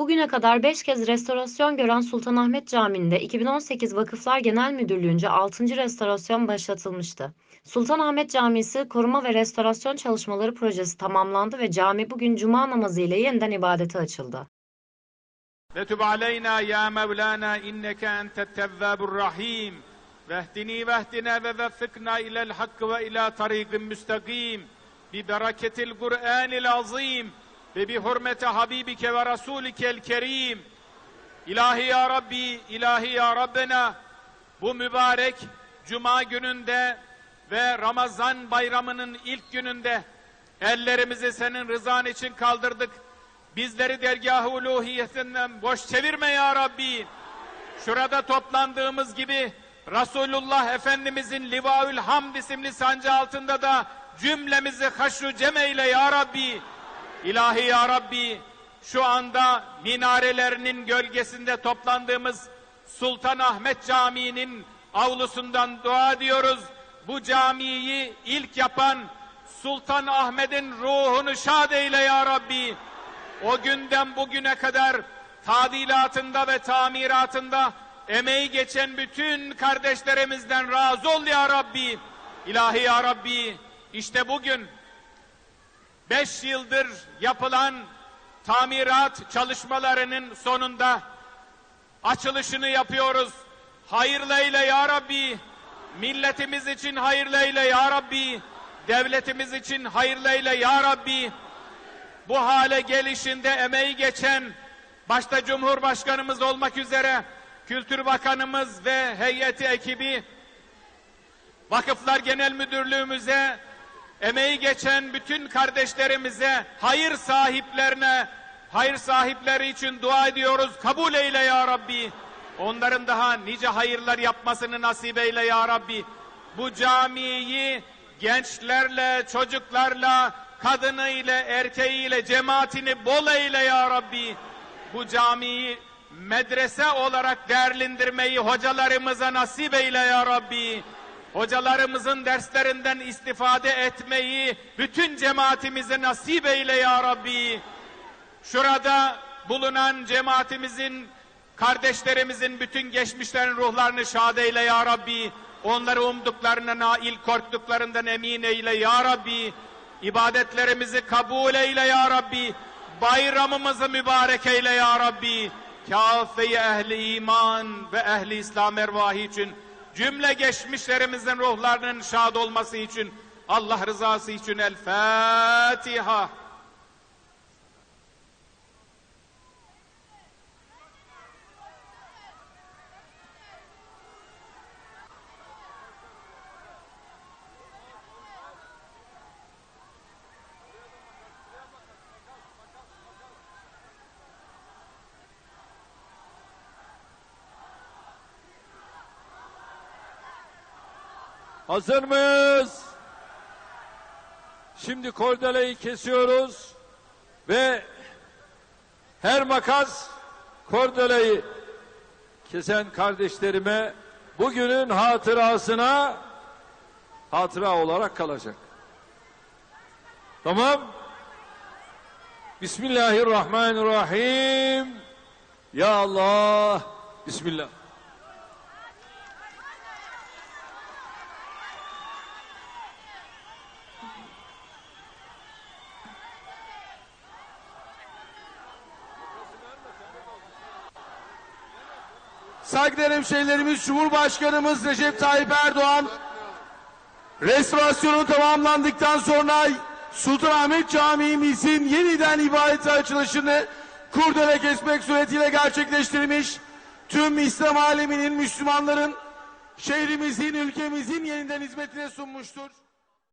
Bugüne kadar 5 kez restorasyon gören Sultanahmet Camii'nde 2018 Vakıflar Genel Müdürlüğü'nce 6. restorasyon başlatılmıştı. Sultanahmet Camisi koruma ve restorasyon çalışmaları projesi tamamlandı ve cami bugün cuma namazı ile yeniden ibadete açıldı. Letub aleyna ya Mevlana inneke entet tevvabur rahim. Vehdini vehdine ve veffikna ilel hakk ve ila tariqin müstakim. Bi bereketil Kur'anil azim ve bi hurmete habibike ve rasulikel kerim ilahi ya Rabbi ilahi ya Rabbena bu mübarek cuma gününde ve Ramazan bayramının ilk gününde ellerimizi senin rızan için kaldırdık. Bizleri dergah-ı uluhiyetinden boş çevirme ya Rabbi. Şurada toplandığımız gibi Resulullah Efendimizin Livaül Hamd isimli sancı altında da cümlemizi haşru cemeyle ya Rabbi. İlahi ya Rabbi şu anda minarelerinin gölgesinde toplandığımız Sultanahmet Camii'nin avlusundan dua ediyoruz. Bu camiyi ilk yapan Sultan Ahmet'in ruhunu şad eyle ya Rabbi. O günden bugüne kadar tadilatında ve tamiratında emeği geçen bütün kardeşlerimizden razı ol ya Rabbi. İlahi ya Rabbi işte bugün beş yıldır yapılan tamirat çalışmalarının sonunda açılışını yapıyoruz. Hayırlı eyle ya Rabbi. Milletimiz için hayırlı eyle ya Rabbi. Devletimiz için hayırlı eyle ya Rabbi. Bu hale gelişinde emeği geçen başta Cumhurbaşkanımız olmak üzere Kültür Bakanımız ve heyeti ekibi Vakıflar Genel Müdürlüğümüze emeği geçen bütün kardeşlerimize, hayır sahiplerine, hayır sahipleri için dua ediyoruz. Kabul eyle ya Rabbi. Onların daha nice hayırlar yapmasını nasip eyle ya Rabbi. Bu camiyi gençlerle, çocuklarla, kadınıyla, erkeğiyle, cemaatini bol eyle ya Rabbi. Bu camiyi medrese olarak değerlendirmeyi hocalarımıza nasip eyle ya Rabbi hocalarımızın derslerinden istifade etmeyi bütün cemaatimize nasip eyle ya Rabbi. Şurada bulunan cemaatimizin, kardeşlerimizin bütün geçmişlerin ruhlarını şad eyle ya Rabbi. Onları umduklarına nail, korktuklarından emin eyle ya Rabbi. İbadetlerimizi kabul eyle ya Rabbi. Bayramımızı mübarek eyle ya Rabbi. Kâfe-i ehli iman ve ehli İslam ervahı için cümle geçmişlerimizin ruhlarının şad olması için Allah rızası için El Fatiha. Hazır mıyız? Şimdi kordeleyi kesiyoruz ve her makas kordeleyi kesen kardeşlerime bugünün hatırasına hatıra olarak kalacak. Tamam? Bismillahirrahmanirrahim. Ya Allah. Bismillah. Saygıdeğer hemşehrilerimiz Cumhurbaşkanımız Recep Tayyip Erdoğan restorasyonu tamamlandıktan sonra Sultanahmet Camii'mizin yeniden ibadete açılışını kurdele kesmek suretiyle gerçekleştirmiş. Tüm İslam aleminin Müslümanların şehrimizin, ülkemizin yeniden hizmetine sunmuştur.